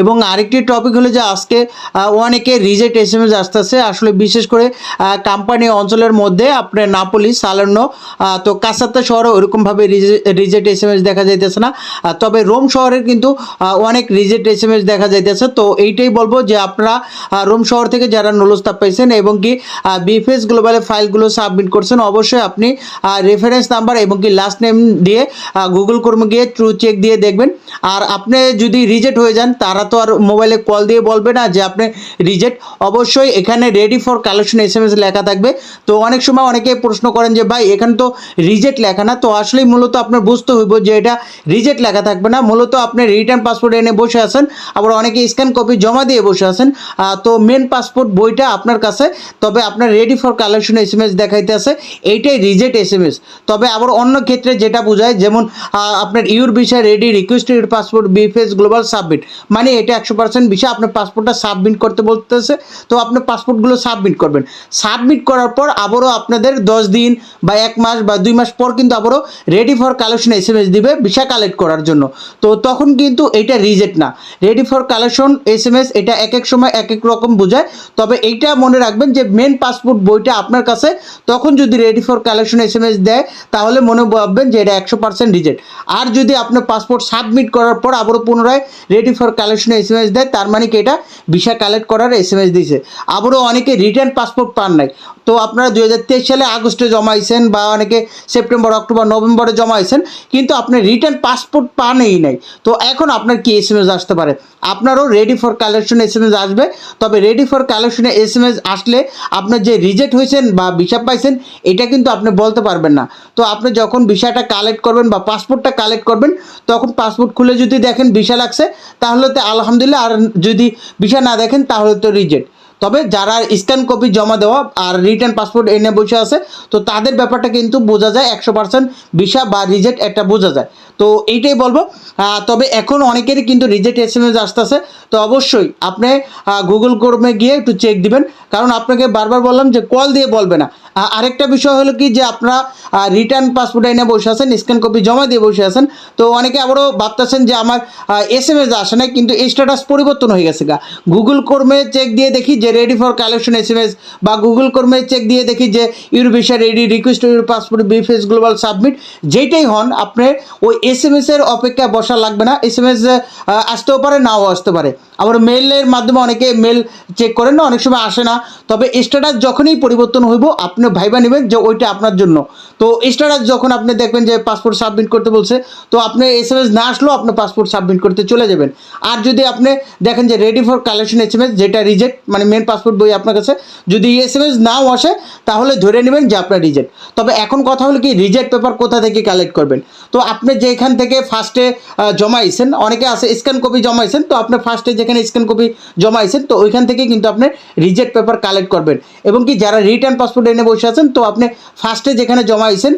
এবং আরেকটি টপিক হলো যে আজকে অনেকে রিজেক্ট এস এম এস আসতেছে। আসলে বিশেষ করে কোম্পানি অঞ্চলের মধ্যে আপনার নাপলি সালান্ন তো কাসাত্তা শহরে ওরকমভাবে রিজেক্ট এস এম এস দেখা যাইতেছে না। তবে রোম শহরের কিন্তু অনেক রিজেক্ট এস এম এস দেখা যাইতেছে। তো এইটাই বলব যে আপনারা রোম শহর থেকে যারা নলস্তাপ পাইছেন এবং কি বিএফএস গ্লোবালে ফাইলগুলো সাবমিট করছেন, অবশ্যই আপনি রেফারেন্স নাম্বার এবং কি লাস্ট নেম দিয়ে গুগল কর্মে গিয়ে ট্রু চেক দিয়ে দেখবেন। আর আপনি যদি রিজেক্ট হয়ে যান তারা তো আর মোবাইলে কল দিয়ে বলবে না যে আপনি রিজেক্ট অবশ্যই এখানে ready for collection S M S লেখা থাকবে। তো অনেক সময় অনেকে প্রশ্ন করেন যে ভাই এখানে তো রিজেক্ট লেখা না। তো আসলেই মূলত আপনার বুঝতে হইব যে এটা রিজেক্ট লেখা থাকবে না। মূলত আপনি রিটার্ন পাসপোর্ট এনে বসে আছেন। আবার অনেকে স্ক্যান কপি জমা দিয়ে বসে আহ, তো মেন পাসপোর্ট বইটা আপনার কাছে। তবে আপনার ready for collection S M S দেখাইতে আছে। এইটাই রিজেক্ট এস এম এস তবে আবার অন্য ক্ষেত্রে যেটা বোঝায় যেমন আপনার ইউর বিষয় ready request your passport VFS Global submit মানে এটা একশো পার্সেন্ট বিষয়, আপনার পাসপোর্টটা সাবমিট করতে বলতেছে, তো আপনার পাসপোর্টগুলো সাবমিট করবেন। সাবমিট করার পর আবারও আপনাদের দশ দিন বা এক মাস বা দুই মাস পর কিন্তু আবারও ready for collection S M S দিবে ভিসা কালেক্ট করার জন্য। তো তখন কিন্তু এটা রিজেক্ট না। Ready for collection S M S এটা এক এক সময় এক এক রকম বোঝায়। তবে এইটা মনে রাখবেন যে মেন পাসপোর্ট বইটা আপনার কাছে, তখন যদি ready for collection S M S দেয়, তাহলে মনে ভাববেন যে এটা একশো পার্সেন্ট রিজেক্ট আর যদি আপনার পাসপোর্ট সাবমিট করার পর আবারও পুনরায় ready for collection S M S দেয়, তার মানে কি এটা ভিসা কালেক্ট করার এস এম এস দিয়েছে আবারও অনেকে রিটার্ন পাসপোর্ট পান নাই। তো আপনারা তেইশ সালে আগস্টে জমাইছেন বা অনেকে সেপ্টেম্বর, অক্টোবর, নভেম্বরে জমাইছেন কিন্তু আপনি রিটার্ন পাসপোর্ট পানেই নাই। তো এখন আপনার কি এস এম আসতে পারে? আপনারও ready for collection S M আসবে। তবে রেডি ফর কালেকশনে এস এম এস আসলে আপনার যে রিজেক্ট হয়েছেন বা ভিসা পাইছেন, এটা কিন্তু আপনি বলতে পারবেন না। তো আপনি যখন ভিসাটা কালেক্ট করবেন বা পাসপোর্টটা কালেক্ট করবেন, তখন পাসপোর্ট খুলে যদি দেখেন ভিসা লাগছে, তাহলে তো আলহামদুলিল্লাহ, আর যদি ভিসা না দেখেন, তাহলে তো রিজেক্ট তবে যারা স্ক্যান কপি জমা দেওয়া আর রিটার্ন পাসপোর্ট এনে বসে আছে, তো তাদের ব্যাপারটা কিন্তু বোঝা যায় একশো পার্সেন্ট ভিসা বা রিজেক্ট একটা বোঝা যায়। তো এইটাই বলব। তবে এখন অনেকেরই কিন্তু রিজেক্ট এস এম এস আসতেছে। তো অবশ্যই আপনি গুগল ক্রোমে গিয়ে একটু চেক দিবেন। কারণ আপনাকে বারবার বললাম যে কল দিয়ে বলবে না। আরেকটা বিষয় হলো কি যে আপনারা রিটার্ন পাসপোর্ট এনে বসে আছেন স্ক্যান কপি জমা দিয়ে বসে আছেন। তো অনেকে আবারও ভাবতেছেন যে আমার এস এম এস আসে না কিন্তু এই স্ট্যাটাস পরিবর্তন হয়ে গেছে গা। গুগল কর্মে চেক দিয়ে দেখি যে ready for collection S M S বা গুগল কর্মে চেক দিয়ে দেখি যে your visa ready request your passport VFS Global submit যেইটাই হন, আপনি ওই এস এম এস এর অপেক্ষা বসা লাগবে না। এস এম এস আসতেও পারে, নাও আসতে পারে। আবার মেলের মাধ্যমে অনেকে মেল চেক করেন না, অনেক সময় আসে না। তবে স্ট্যাটাস যখনই পরিবর্তন হইব, আপনি ভাইবা নেবেন যে ওইটা আপনার জন্য। তো স্ট্যাটাস যখন আপনি দেখবেন যে পাসপোর্ট সাবমিট করতে বলছে, তো আপনি এস এম এস না আসলেও আপনি পাসপোর্ট সাবমিট করতে চলে যাবেন। আর যদি আপনি দেখেন যে ready for collection S M S যেটা রিজেক্ট মানে মেন পাসপোর্ট বই আপনার কাছে, যদি এস এম এস নাও আসে, তাহলে ধরে নেবেন যে আপনার রিজেক্ট তবে এখন কথা হলো কি রিজেক্ট পেপার কোথা থেকে কালেক্ট করবেন? তো আপনি যেখান থেকে ফার্স্টে জমাইছেন। অনেকে আছে স্ক্যান কপি জমাইছেন, তো আপনি ফার্স্টে যেখানে স্ক্যান কপি জমাইছেন, তো ওইখান থেকে কিন্তু আপনি রিজেক্ট পেপার কালেক্ট করবেন। এবং কি যারা রিটার্ন পাসপোর্ট এনে বসে আছেন, তো আপনি ফার্স্টে যেখানে জমাইছেন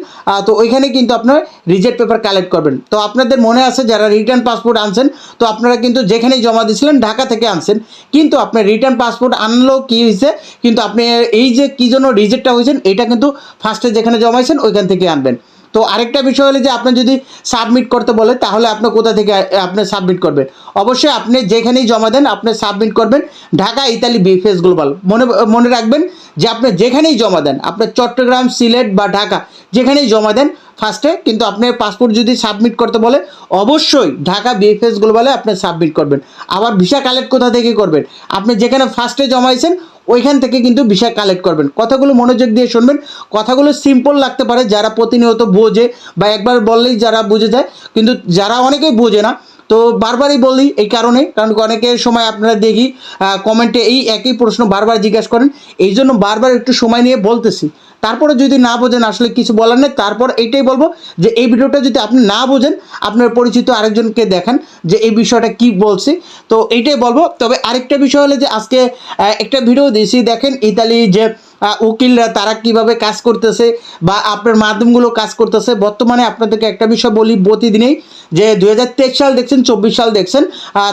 তো ওইখানে কিন্তু আপনার রিজেক্ট পেপার কালেক্ট করবেন। তো আপনাদের মনে আছে যারা রিটার্ন পাসপোর্ট আনছেন, তো আপনারা কিন্তু যেখানেই জমা দিয়েছিলেন, ঢাকা থেকে আনছেন। কিন্তু আপনার রিটার্ন পাসপোর্ট আনলেও কী হয়েছে, কিন্তু আপনি এই যে কী জন্য রিজেক্টটা হয়েছেন, এটা কিন্তু ফার্স্টে যেখানে জমাইছেন, ওইখান থেকে আনবেন। তো আরেকটা বিষয় হলো যে আপনি যদি সাবমিট করতে বলে তাহলে আপনি কোথা থেকে আপনি সাবমিট করবেন? অবশ্যই আপনি যেখানেই জমা দেন, আপনি সাবমিট করবেন ঢাকা ইতালি বিফেস গ্লোবাল। মনে মনে রাখবেন যে আপনি যেখানেই জমা দেন আপনার চট্টগ্রাম, সিলেট বা ঢাকা যেখানেই জমা দেন ফার্স্টে কিন্তু আপনার পাসপোর্ট যদি সাবমিট করতে বলে, অবশ্যই ঢাকা বিএফএস গ্লোবালে আপনি সাবমিট করবেন। আবার ভিসা কালেক্ট কোথা থেকে করবেন? আপনি যেখানে ফার্স্টে জমাইছেন, ওইখান থেকে কিন্তু ভিসা কালেক্ট করবেন। কথাগুলো মনোযোগ দিয়ে শুনবেন। কথাগুলো সিম্পল লাগতে পারে, যারা প্রতিনিয়ত বোঝে বা একবার বললেই যারা বুঝে যায়, কিন্তু যারা অনেকেই বোঝে না, তো বারবারই বলি এই কারণে, কারণ অনেকের সময় আপনারা দেখি কমেন্টে এই একই প্রশ্ন বারবার জিজ্ঞাসা করেন। এই জন্য বারবার একটু সময় নিয়ে বলতেছি। তারপরে যদি না বোঝেন, আসলে কিছু বলার নেই, তারপর এইটাই বলব যে এই ভিডিওটা যদি আপনি না বোঝেন, আপনার পরিচিত আরেকজনকে দেখেন যে এই বিষয়টা কি বলছি। তো এইটাই বলব। তবে আরেকটা বিষয় হলো যে আজকে একটা ভিডিও দিয়েছি, দেখেন ইতালি যে উকিলরা তারা কীভাবে কাজ করতেছে বা আপনার মাধ্যমগুলো কাজ করতেছে, বর্তমানে আপনাদেরকে একটা বিষয় বলি, প্রতিদিনেই যে দু হাজার তেইশ সাল দেখছেন, চব্বিশ সাল দেখছেন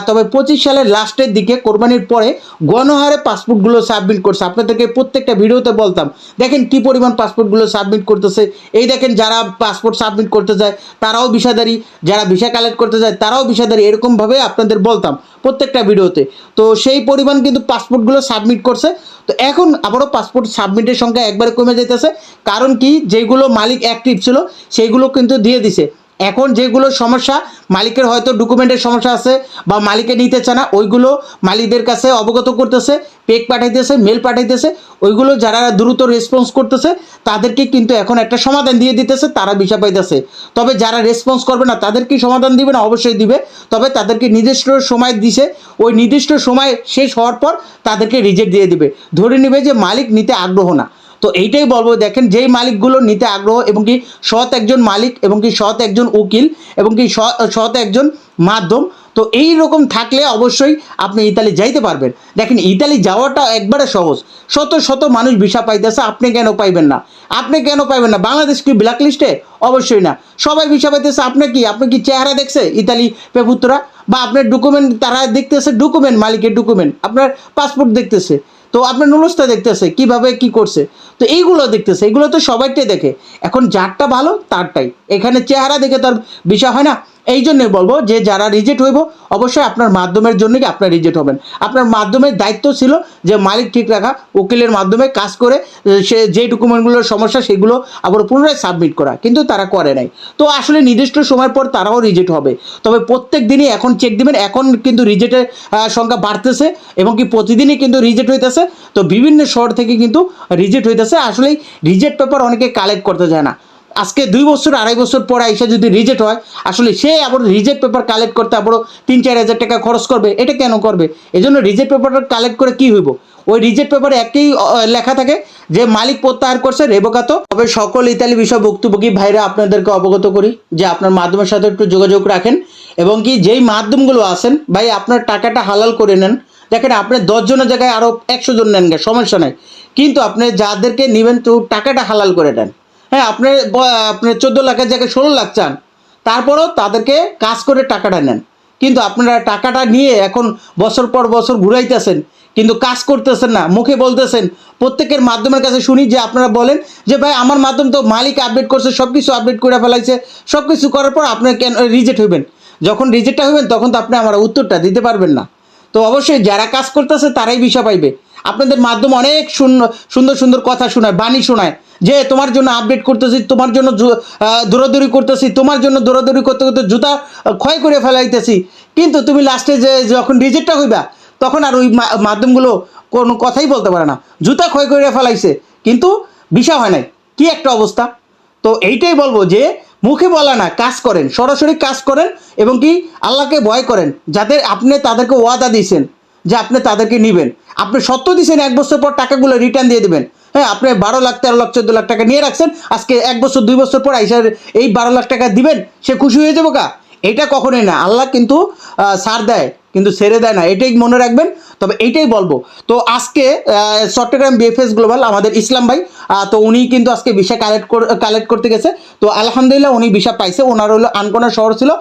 তবে পঁচিশ সালের লাস্টের দিকে কোরবানির পরে গণহারে পাসপোর্টগুলো সাবমিট করছে। আপনাদেরকে প্রত্যেকটা ভিডিওতে বলতাম, দেখেন কি পরিমাণ পাসপোর্টগুলো সাবমিট করতেছে। এই দেখেন যারা পাসপোর্ট সাবমিট করতে যায় তারাও বিষাদারি যারা ভিসা কালেক্ট করতে যায় তারাও বিষাদারি এরকমভাবে আপনাদের বলতাম। প্রত্যেকটা ভিডিওতে। তো সেই পরিমাণ কিন্তু পাসপোর্টগুলো সাবমিট করছে। তো এখন আবারও পাসপোর্ট সাবমিটের সংখ্যা একবারে কমে যেতেছে কারণ কি? যেগুলো মালিক অ্যাক্টিভ ছিল, সেইগুলো কিন্তু দিয়ে দিছে। এখন যেগুলো সমস্যা, মালিকের হয়তো ডকুমেন্টের সমস্যা আছে বা মালিকে নিতে চায় না, ওইগুলো মালিকদের কাছে অবগত করতেছে পেক পাঠাইতেছে মেল পাঠাইতেছে, ওইগুলো যারা দ্রুত রেসপন্স করতেছে, তাদেরকে কিন্তু এখন একটা সমাধান দিয়ে দিতেছে, তারা বিষয় পাইতেছে। তবে যারা রেসপন্স করবে না, তাদের কি সমাধান দিবে না? অবশ্যই দিবে। তবে তাদেরকে নির্দিষ্ট সময় দিছে, ওই নির্দিষ্ট সময় শেষ হওয়ার পর তাদেরকে রিজেক্ট দিয়ে দিবে। ধরে নেবে যে মালিক নিতে আগ্রহ না। তো এইটাই বলব, দেখেন যেই মালিকগুলো নিতে আগ্রহ এবং কি সৎ একজন মালিক এবং কি সৎ একজন উকিল এবং কি সৎ একজন মাধ্যম, তো এই রকম থাকলে অবশ্যই আপনি ইতালি যাইতে পারবেন। দেখেন ইতালি যাওয়াটা একবারে সহজ। শত শত মানুষ ভিসা পাইতেছে, আপনি কেন পাইবেন না? আপনি কেন পাইবেন না? বাংলাদেশ কি ব্ল্যাক লিস্টে অবশ্যই না। সবাই ভিসা পাইতেছে, আপনি কি? আপনি কি চেহারা দেখছে ইতালি পেপুত্রা? বা আপনার ডকুমেন্ট তারা দেখতেছে ডকুমেন্ট মালিকের ডকুমেন্ট আপনার পাসপোর্ট দেখতেছে। তো আপনার নুলসটা দেখতেছে, কীভাবে কি করছে। তো এইগুলো দেখতেছে এগুলো তো সবাইটাই দেখে। এখন যারটা ভালো, তারটাই। এখানে চেহারা দেখে তার বিষয় হয় না। এই জন্যই বলব যে যারা রিজেক্ট হইব, অবশ্যই আপনার মাধ্যমের জন্যই আপনার রিজেক্ট হবেন। আপনার মাধ্যমের দায়িত্ব ছিল যে মালিক ঠিক রাখা, উকিলের মাধ্যমে কাজ করে সে যে ডকুমেন্টগুলোর সমস্যা সেগুলো আবার পুনরায় সাবমিট করা, কিন্তু তারা করে নাই। তো আসলে নির্দিষ্ট সময়ের পর তারাও রিজেক্ট হবে। তবে প্রত্যেক দিনই এখন চেক দিবেন, এখন কিন্তু রিজেক্টের সংখ্যা বাড়তেছে এবং কি প্রতিদিনই কিন্তু রিজেক্ট হইতেছে। তো বিভিন্ন শহর থেকে কিন্তু রিজেক্ট হইতেছে। আসলেই রিজেক্ট পেপার অনেকে কালেক্ট করতে যায় না। আজকে দুই বছর, আড়াই বছর পরে এসে যদি রিজেক্ট হয়, আসলে সে আবার রিজেক্ট পেপার কালেক্ট করতে আবারও তিন, চার হাজার টাকা খরচ করবে, এটা কেন করবে? এই জন্য রিজেক্ট পেপারটা কালেক্ট করে কি হইব? ওই রিজেক্ট পেপারে একই লেখা থাকে যে মালিক প্রত্যাহার করছে, রেবকাত। তবে সকল ইতালি বিষয় বক্তব্যকে ভাইরা আপনাদেরকে অবগত করি যে আপনার মাধ্যমের সাথে একটু যোগাযোগ রাখেন এবং কি যেই মাধ্যমগুলো আছেন, ভাই আপনার টাকাটা হালাল করে নেন। দেখেন আপনি দশজনের জায়গায় আরও একশো জন নেন সমস্যা নাই। কিন্তু আপনি যাদেরকে নেবেন, তো টাকাটা হালাল করে দেন। হ্যাঁ আপনার আপনার চোদ্দ লাখের জায়গায় ষোলো লাখ চান, তারপরেও তাদেরকে কাজ করে টাকাটা নেন। কিন্তু আপনারা টাকাটা নিয়ে এখন বছর পর বছর ঘুরাইতেছেন, কিন্তু কাজ করতেছেন না, মুখে বলতেছেন। প্রত্যেকের মাধ্যমের কাছে শুনি যে আপনারা বলেন যে, ভাই, আমার মাধ্যম তো মালিক আপডেট করছে সব কিছু আপডেট করে ফেলাইছে। সব কিছু করার পর আপনার কেন রিজেক্ট হইবেন? যখন রিজেক্টটা হইবেন, তখন তো আপনি আমার উত্তরটা দিতে পারবেন না। তো অবশ্যই যারা কাজ করতেছে, তারাই বিষয় পাইবে। আপনাদের মাধ্যম অনেক সুন্দর সুন্দর সুন্দর কথা শোনায়, বাণী শোনায়। যে তোমার জন্য আপডেট করতেছি, তোমার জন্য দৌড়াদৌড়ি করতেছি, তোমার জন্য দৌড়াদৌড়ি করতে করতে জুতা ক্ষয় করে ফেলাইতেছি। কিন্তু তুমি লাস্টে যে, যখন রিজেক্টটা হইবা, তখন আর ওই মাধ্যমগুলো কোনো কথাই বলতে পারে না। জুতা ক্ষয় করে ফেলাইছে, কিন্তু বিষয় হয় নাই। কি একটা অবস্থা? তো এইটাই বলব যে, মুখে বলা না, কাজ করেন, সরাসরি কাজ করেন এবং কি আল্লাহকে ভয় করেন যাদের আপনি তাদেরকে ওয়াদা দিয়েছেন, যে আপনি তাদেরকে নেবেন। আপনি সত্য দিয়েছেন, এক বছর পর টাকাগুলো রিটার্ন দিয়ে দেবেন। হ্যাঁ আপনি বারো লাখ, তেরো লাখ, চোদ্দ লাখ টাকা নিয়ে রাখছেন, আজকে এক বছর, দুই বছর পর আইসার এই বারো লাখ টাকা দিবেন, সে খুশি হয়ে যাব কা? এটা কখনোই না। আল্লাহ কিন্তু সার দেয়, কিন্তু সেরে দেয় না। এটাই মনে রাখবেন। তবে এইটাই বলব। তো আজকে চট্টগ্রাম বিএফএস গ্লোবাল আমাদের ইসলাম ভাই তো উনি কিন্তু আজকে ভিসা কালেক্ট কালেক্ট করতে গেছে। তো আলহামদুলিল্লাহ উনি ভিসা পাইছে। ওনার হলো আনকোনা শহর ছিল।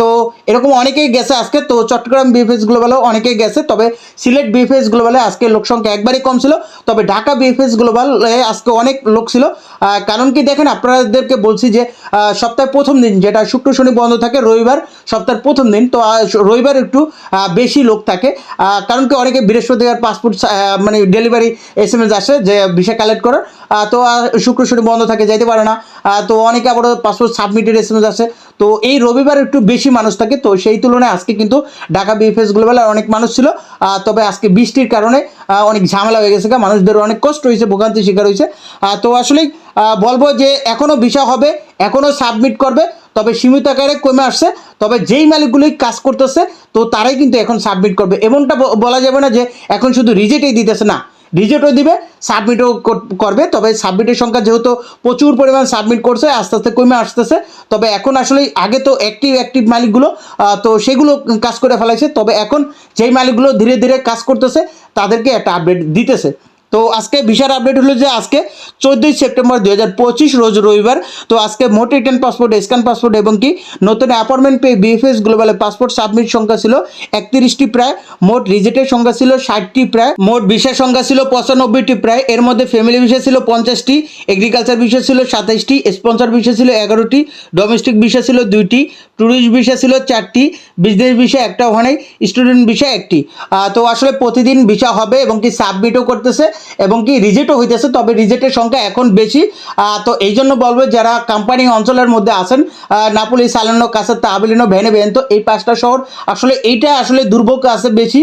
তো এরকম অনেকেই গেছে আজকে। তো চট্টগ্রাম বিএফএস গ্লোবালও অনেকেই গেছে। তবে সিলেট বিএফএস গ্লোবালে আজকে লোক সংখ্যা একবারই কম ছিল। তবে ঢাকা বিএফএস গ্লোবাল আজকে অনেক লোক ছিল। কারণ কি দেখেন, আপনাদেরকে বলছি যে সপ্তাহের প্রথম দিন যেটা শুক্র, শনি বন্ধ থাকে, রবিবার সপ্তাহের প্রথম দিন, তো রবিবার একটু বেশি লোক থাকে। কারণ কি অনেকে বৃহস্পতিবার পাসপোর্ট মানে ডেলিভারি এস এম এস আসে যে ভিসা কালেক্ট করার। তো শুক্র শনি বন্ধ থাকে, যাইতে পারে না। তো অনেকে আবার পাসপোর্ট সাবমিটের এস এম আসে। তো এই রবিবার একটু বেশি মানুষ থাকে, তো সেই তুলনায় আজকে কিন্তু ঢাকা বিএফএস গ্লোবালে অনেক মানুষ ছিল। তবে আজকে বৃষ্টির কারণে অনেক ঝামেলা হয়ে গেছে মানুষদের অনেক কষ্ট হয়েছে ভোগান্তি শিকার হয়েছে। তো আসলেই বলব যে এখনও ভিসা হবে এখনও সাবমিট করবে, তবে সীমিত আকারে কমে আসছে। তবে যেই মালিকগুলি কাজ করতেছে, তো তারাই কিন্তু এখন সাবমিট করবে। এমনটা বলা যাবে না যে এখন শুধু রিজেক্টেই দিতেছে, না। রিজেক্টও দিবে সাবমিটও করবে, তবে সাবমিটের সংখ্যা যেহেতু প্রচুর পরিমাণ সাবমিট করছে, আস্তে আস্তে কমে আসতেছে, তবে এখন আসলে আগে তো অ্যাক্টিভ অ্যাক্টিভ মালিকগুলো তো সেগুলো কাজ করে ফেলাইছে, তবে এখন যেই মালিকগুলো ধীরে ধীরে কাজ করতেছে, তাদেরকে একটা আপডেট দিতেছে। তো আজকে বিশাল আপডেট হলো যে আজকে চোদ্দোই সেপ্টেম্বর দুই হাজার পঁচিশ রোজ রবিবার। তো আজকে মোট রিটার্ন পাসপোর্ট স্ক্যান পাসপোর্ট এবং কি নতুন অ্যাপয়েন্টমেন্ট পেয়ে বিএফএস গ্লোবালের পাসপোর্ট সাবমিট সংখ্যা ছিল একত্রিশটি প্রায়, মোট রিজেক্টের সংখ্যা ছিল ষাটটি প্রায়, মোট বিষয় সংখ্যা ছিল পঁচানব্বইটি প্রায়, এর মধ্যে ফ্যামিলি বিষয় ছিল পঞ্চাশটি এগ্রিকালচার বিষয় ছিল সাতাইশটি স্পন্সর বিষয় ছিল এগারোটি ডোমেস্টিক বিষয় ছিল দুইটি ট্যুরিস্ট বিষয় ছিল চারটি বিজনেস বিষয় একটা ওখানে স্টুডেন্ট বিষয় একটি। তো আসলে প্রতিদিন বিষয় হবে এবং কি সাবমিটও করতেছে। এবং কি রিজেক্টও হইতেছে তবে রিজেক্টের সংখ্যা এখন বেশি। তো এই জন্য বলব যারা কোম্পানি অঞ্চলের মধ্যে আহ, নাপুলি সালানো কাছে তাবিলিনো ভেনে ভেন তো এই পাঁচটা শহর আসলে এইটা আসলে দুর্ভোগ আছে বেশি।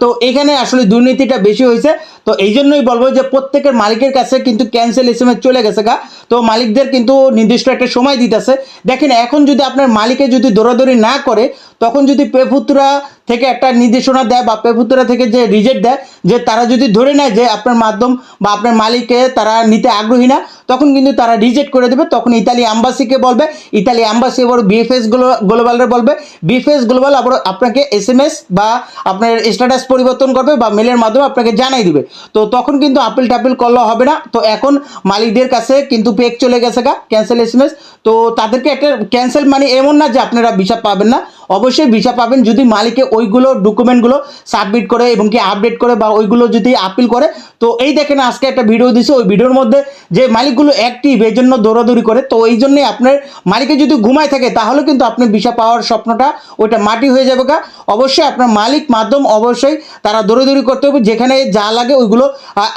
তো এখানে আসলে দুর্নীতিটা বেশি হয়েছে তো এই জন্যই বলব যে প্রত্যেকের মালিকের কাছে কিন্তু ক্যান্সেল এস চলে গেছে গা। তো মালিকদের কিন্তু নির্দিষ্ট একটা সময় দিতেছে। দেখেন এখন যদি আপনার মালিকে যদি দৌড়াদৌড়ি না করে তখন যদি পেপুত্রা থেকে একটা নির্দেশনা দেয় বা পেপুত্রা থেকে যে রিজেক্ট দেয় যে তারা যদি ধরে নেয় যে আপনার মাধ্যম বা আপনার মালিককে তারা নিতে আগ্রহী না, তখন কিন্তু তারা রিজেক্ট করে দেবে। তখন ইতালি অ্যাম্বাসিকে বলবে, ইতালি অ্যাম্বাসি এবার বিএফএস গ্লোবালের বলবে। বিএফএস গ্লোবাল আবার আপনাকে এস এম এস বা আপনার স্ট্যাটাস পরিবর্তন করবে বা মেলের মাধ্যমে আপনাকে জানাই দিবে। তো তখন কিন্তু আপিল টাপিল করলে হবে না। তো এখন মালিকদের কাছে কিন্তু পেক চলে গেছে গা ক্যান্সেল এস এম এস তো তাদেরকে একটা ক্যান্সেল মানে এমন না যে আপনারা ভিসা পাবেন না। অবশ্যই ভিসা পাবেন যদি মালিকে ওইগুলো ডকুমেন্টগুলো সাবমিট করে এবং কি আপডেট করে বা ওইগুলো যদি আপিল করে। তো এই দেখেন আজকে একটা ভিডিও দিছে, ওই ভিডিওর মধ্যে যে মালিকগুলো অ্যাক্টিভ এই জন্য দৌড়াদৌড়ি করে। তো এই জন্যই আপনার মালিকে যদি ঘুমায় থাকে, তাহলে কিন্তু আপনি ভিসা পাওয়ার স্বপ্নটা ওইটা মাটি হয়ে যাবে গা। অবশ্যই আপনার মালিক মাধ্যম অবশ্যই তারা দৌড়াদৌড়ি করতে হবে, যেখানে যা লাগে ওইগুলো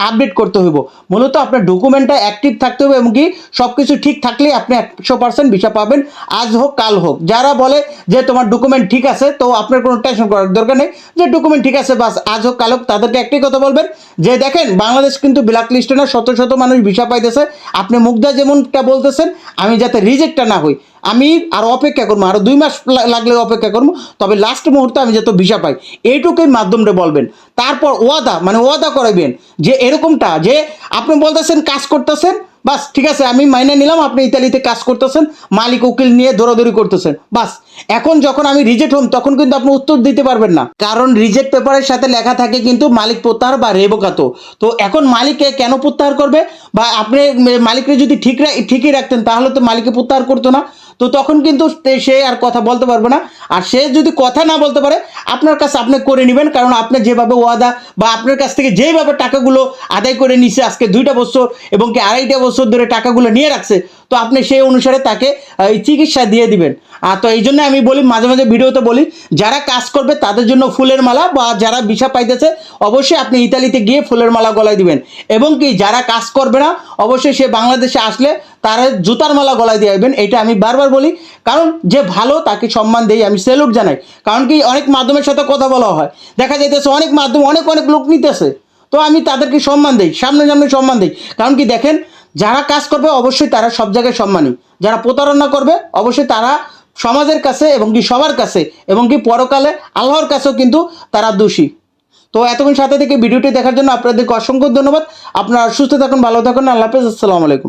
আপডেট করতে হইব। মূলত আপনার ডকুমেন্টটা অ্যাক্টিভ থাকতে হবে এবং কি সব কিছু ঠিক থাকলেই আপনি একশো পার্সেন্ট ভিসা পাবেন, আজ হোক, কাল হোক। যারা বলে যে তোমার ডকুমেন্ট ঠিক আছে, তো আপনার কোনো টেনশন করার দরকার নেই। যে ডকুমেন্ট ঠিক আছে, বাস, আজ হোক, কাল হোক, তাদেরকে একটাই কথা বলবেন, যে দেখেন, বাংলাদেশ কিন্তু ব্ল্যাক লিস্টে না শত শত মানুষ ভিসা পাইতেছে। আপনি মুগ্ধা যেমনটা বলতেছেন, আমি যাতে রিজেক্টটা না হই। আমি আরও অপেক্ষা করব আরও দুই মাস লাগলে অপেক্ষা করব, তবে লাস্ট মুহূর্তে আমি যাতে ভিসা পাই, এইটুকুই মাধ্যমটা বলবেন। তারপর ওয়াদা মানে ওয়াদা করাইবেন যে এরকমটা, যে আপনি বলতেছেন, কাজ করতেছেন বাস, ঠিক আছে, আমি মাইনে নিলাম, আপনি ইতালিতে কাজ করতেছেন, মালিক উকিল নিয়ে দৌড়াদৌড়ি করতেছেন, বাস। এখন যখন আমি রিজেক্ট হম, তখন কিন্তু আপনি উত্তর দিতে পারবেন না। কারণ রিজেক্ট পেপারের সাথে লেখা থাকে কিন্তু মালিক প্রত্যাহার বা রেবকাতো। তো এখন মালিককে কেন প্রত্যাহার করবে? বা আপনি, মালিককে যদি ঠিক ঠিকই রাখতেন, তাহলে তো মালিককে প্রত্যাহার করতো না। তো তখন কিন্তু সে আর কথা বলতে পারবে না। আর সে যদি কথা না বলতে পারে, আপনার কাছে আপনি করে নেবেন, কারণ আপনি যেভাবে ওয়াদা বা আপনার কাছ থেকে যেইভাবে টাকাগুলো আদায় করে নিছে আজকে দুইটা বছর এবং কি আড়াইটা বছর ধরে টাকাগুলো নিয়ে রাখছে, তো আপনি সেই অনুসারে তাকে চিকিৎসা দিয়ে দিবেন। আর তো এই জন্য আমি বলি, মাঝে মাঝে ভিডিওতে বলি, যারা কাজ করবে তাদের জন্য ফুলের মালা বা যারা বিষা পাইতেছে, অবশ্যই আপনি ইতালিতে গিয়ে ফুলের মালা গলায় দিবেন। এবং কি যারা কাজ করবে না, অবশ্যই সে বাংলাদেশে আসলে তার জুতার মালা গলায় দিয়ে আসবেন এটা আমি বারবার বলি। কারণ যে ভালো তাকে সম্মান দেই, আমি সেলুট জানাই। কারণ কি, অনেক মাধ্যমের সাথে কথা বলা হয়। দেখা যাইতেছে অনেক মাধ্যম, অনেক অনেক লোক নিতেছে। তো আমি তাদেরকে সম্মান দিই, সামনে সামনে সম্মান দিই। কারণ কি, দেখেন, যারা কাজ করবে, অবশ্যই তারা সব জায়গায় সম্মানী। যারা প্রতারণা করবে, অবশ্যই তারা সমাজের কাছে এবং কি সবার কাছে এবং কি পরকালে আল্লাহর কাছেও কিন্তু তারা দোষী। তো এতক্ষণ সাথে থেকে ভিডিওটি দেখার জন্য আপনাদেরকে অসংখ্য ধন্যবাদ। আপনারা সুস্থ থাকুন, ভালো থাকুন, আল্লাহ হাফেজ, আসসালামু আলাইকুম।